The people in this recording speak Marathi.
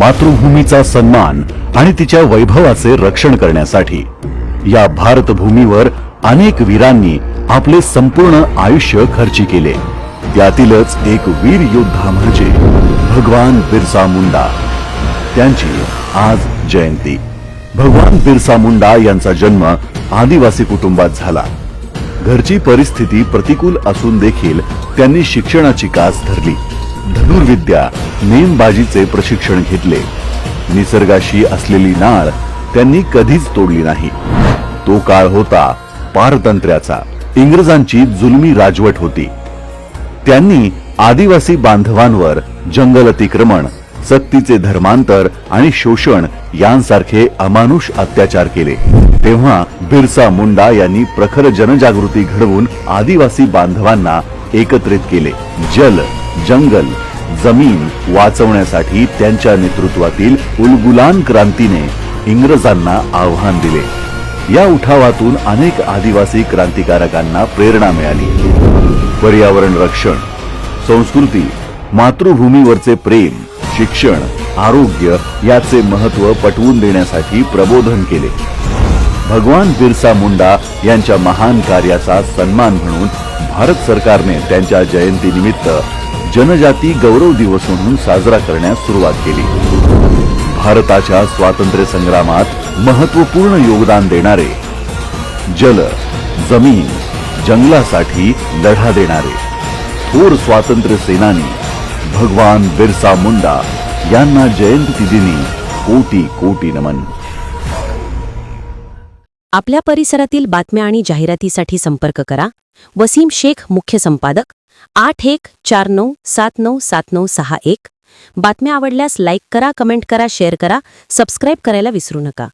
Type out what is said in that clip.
मातृभूमीचा सन्मान आणि तिच्या वैभवाचे रक्षण करण्यासाठी या भारतभूमीवर अनेक वीरांनी आपले संपूर्ण आयुष्य खर्ची केले. त्यातीलच एक वीर योद्धा म्हणजे भगवान बिरसा मुंडा. त्यांची आज जयंती. भगवान बिरसा मुंडा यांचा जन्म आदिवासी कुटुंबात झाला. घरची परिस्थिती प्रतिकूल असून देखील त्यांनी शिक्षणाची कास धरली. धनुर्विद्या नेमबाजीचे प्रशिक्षण घेतले. निसर्गाशी असलेली नाळ त्यांनी कधीच तोडली नाही. तो काळ होता पारतंत्र्याचा. इंग्रजांची जुलमी राजवट होती. त्यांनी आदिवासी बांधवांवर जंगल अतिक्रमण सक्तीचे धर्मांतर आणि शोषण यांसारखे अमानुष अत्याचार केले. तेव्हा बिरसा मुंडा यांनी प्रखर जनजागृती घडवून आदिवासी बांधवांना एकत्रित केले. जल जंगल जमीन वाचवण्यासाठी त्यांच्या नेतृत्वातील उलगुलान क्रांतीने इंग्रजांना आव्हान दिले. या उठावातून अनेक आदिवासी क्रांतिकारकांना प्रेरणा मिळाली. पर्यावरण रक्षण संस्कृती मातृभूमीवरचे प्रेम शिक्षण आरोग्य याचे महत्त्व पटवून देण्यासाठी प्रबोधन केले. भगवान बिरसा मुंडा यांच्या महान कार्याचा सन्मान म्हणून भारत सरकारने त्यांच्या जयंतीनिमित्त जनजाती गौरव दिवस म्हणून साजरा करण्यास सुरुवात केली. भारताच्या स्वातंत्र्य संग्रामात महत्त्वपूर्ण योगदान देणारे जल जमीन जंगलासाठी लढा देणारे थोर स्वातंत्र्य सेनानी भगवान बिरसा मुंडा यांना जयंती दिनी कोटी कोटी नमन. आपल्या परिसरातील बातम्या आणि जाहिरातीसाठी संपर्क करा. वसीम शेख मुख्य संपादक. आठ एक चार नऊ सात नऊ सात नऊ सहा एक. बातम्या आवडल्यास लाईक करा कमेंट करा शेअर करा सबस्क्राईब करायला विसरू नका.